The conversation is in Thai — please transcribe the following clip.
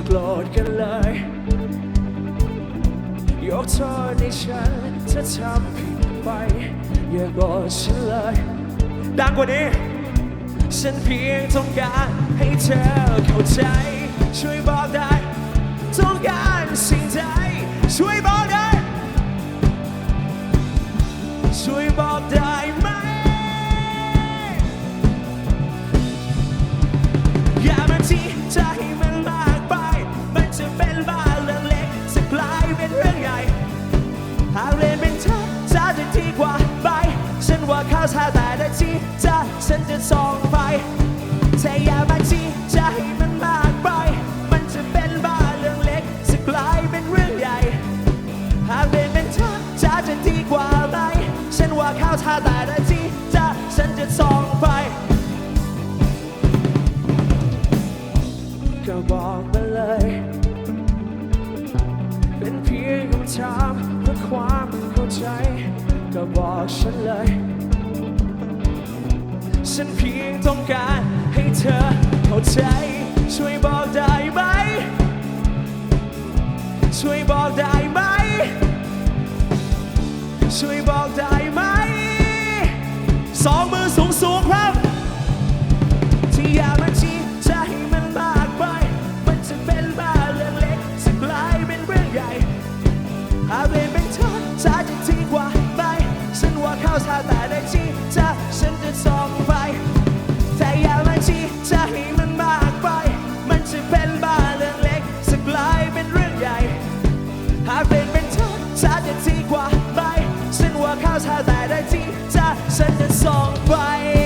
าโกรธกันเลย ยกโทษให้ฉันถ้าทำผิดไป อย่าโกรธฉันเลย ดังกว่านี้ ฉันเพียงต้องการให้เธอเข้าใจ ช่วยบอกได้ต้องการสิ่งใดช่วยบอกได้ช่วยบอกได้ ดีกว่าไป ฉันว่าเข้าท่าแต่ได้ที่จะฉันจะส่องไปแต่อย่ามาที่ใจมันมากไป มันจะเป็นบ้าเรื่องเล็กจะกลายเป็นเรื่องใหญ่ หากเรียนเป็นเธอจะจะดีกว่าไหมฉันว่าเข้าท่าแต่ได้ที่จะฉันจะส่องไปก็บอกมาเลย เป็นเพียงคำถาม ฉันเลย ฉันเพียงต้องการให้เธอเข้าใจ ช่วยบอกได้ไหม ช่วยบอกได้ไหม ช่วยบอกได้าเข้าท่าแต่ได้ที่จะฉันจะส่องไป แต่อย่ามาชี้จะให้มันมากไป มันจะเป็นบ้าเรื่องเล็กสักลายเป็นเรื่องใหญ่ หากเป็นเป็นเธอจะจะดีกว่าไหมฉันว่าข้าวชาแต่ได้ที่จะฉันจะส่องไป